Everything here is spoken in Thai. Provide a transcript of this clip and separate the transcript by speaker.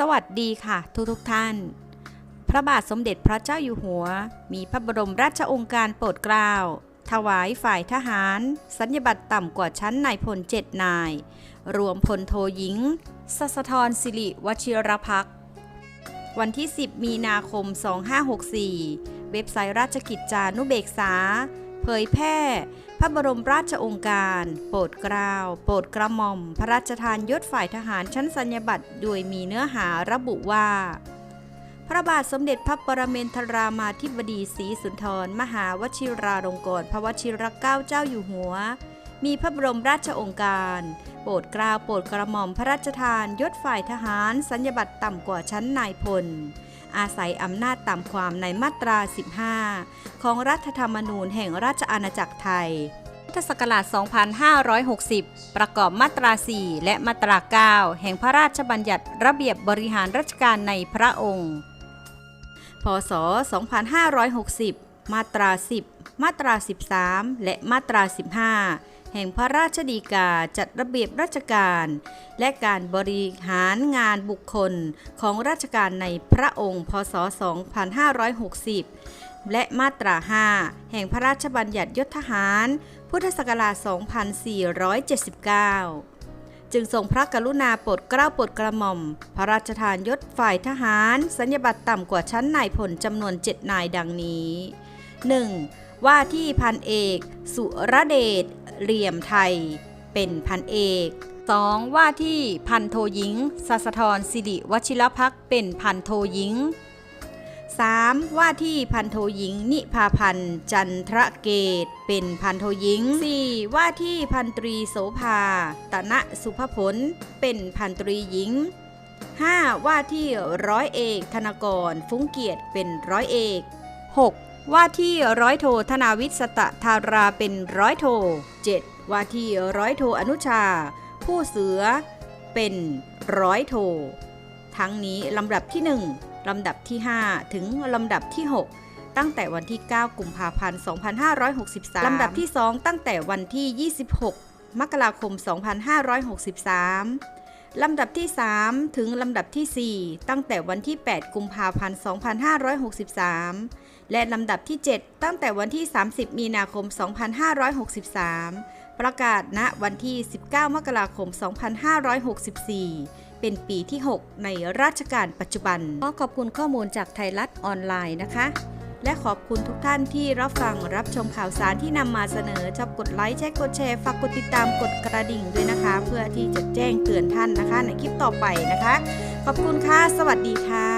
Speaker 1: สวัสดีค่ะทุกทุกท่าน พระบาทสมเด็จพระเจ้าอยู่หัว มีพระบรมราชองค์การโปรดเกล้า ถวายฝ่ายทหาร สัญญบัตรต่ำกว่าชั้นนายพลเจ็ดนาย รวมพลโทหญิงสัสธรสิริวชิรพักษ์วันที่ 10 มีนาคม 2564 เว็บไซต์ราชกิจจานุเบกษา เผยแพร่ พระบรมราชองค์การ โปรดเกล้าโปรดกระหม่อม พระราชทานยศฝ่ายทหารชั้นสัญญบัตรโดยมีเนื้อหาระบุว่า พระบาทสมเด็จพระปรเมนทรามาธิบดีศรีสุนทร มหาวชิราลงกรณ์พระวชิรเกล้าเจ้าอยู่หัว มีพระบรมราชองค์การโปรดกล้าโปรดกระหม่อมพระราชทานยศฝ่ายทหารสัญญบัตรต่ำกว่าชั้นนายพล อาศัยอำนาจตามความในมาตรา 15 ของรัฐธรรมนูญแห่งราชอาณาจักรไทยพุทธศักราช 2560 ประกอบมาตรา 4 และมาตรา 9 แห่งพระราชบัญญัติระเบียบบริหารราชการในพระองค์ พศ 2560 มาตรา 10 มาตรา 13 และมาตรา 15 แห่งพระราชดีกาจัดระเบียบราชการ และการบริหารงานบุคคลของราชการในพระองค์ พศ 2560และมาตรา 5 แห่งพระราชบัญญัติยศทหาร พุทธศักราช 2479 จึงทรงพระกรุณาโปรดเกล้าโปรดกระหม่อม พระราชทานยศฝ่ายทหาร สัญญบัตรต่ำกว่าชั้นนายพลจำนวน 7 นายดังนี้ 1. ว่าที่พันเอก สุรเดชเหลี่ยมไทย เป็นพันเอก 2. ว่าที่พันโทหญิงสัสธรสิริวชิรพักเป็นพันโทหญิง 3. ว่าที่พันโทหญิง นิพาพันธ์จันทรเกต เป็นพันโทหญิง 4. ว่าที่พันตรีโสภา ตนะสุภพลเป็นพันตรีหญิง 5. ว่าที่ร้อยเอก ธนกร ฟุ้งเกียรติเป็นร้อยเอก 6. ว่าที่ร้อยโทธนาวิทย์สตะธาราเป็นร้อยโท 7. ว่าที่ร้อยโทอนุชา ผู้เสือเป็นร้อยโท ทั้งนี้ลำดับที่ 1 ลำดับที่ 5 ถึงลำดับที่ 6 ตั้งแต่วันที่ 9 กุมภาพันธ์ 2563 ลำดับที่ 2 ตั้งแต่วันที่ 26 มกราคม 2563 ลำดับที่ 3 ถึงลำดับทีสี่ 4 ตั้งแต่วันที่ 8 กุมภาพันธ์ 2563 และลำดับที่ 7 ตั้งแต่วันที่ 30 มีนาคม 2563 ประกาศณวันที่ 19 มกราคม 2564 เป็นปีที่ 6 ในราชการปัจจุบัน ขอขอบคุณข้อมูลจากไทยรัฐออนไลน์นะคะ และขอบคุณทุกท่านที่รับฟังรับชมข่าวสารที่นำมาเสนอชอบกดไลค์แชร์กดแชร์ฝากกดติดตามกดกระดิ่งด้วยนะคะ เพื่อที่จะแจ้งเตือนท่านนะคะ ในคลิปต่อไปนะคะ ขอบคุณค่ะ สวัสดีค่ะ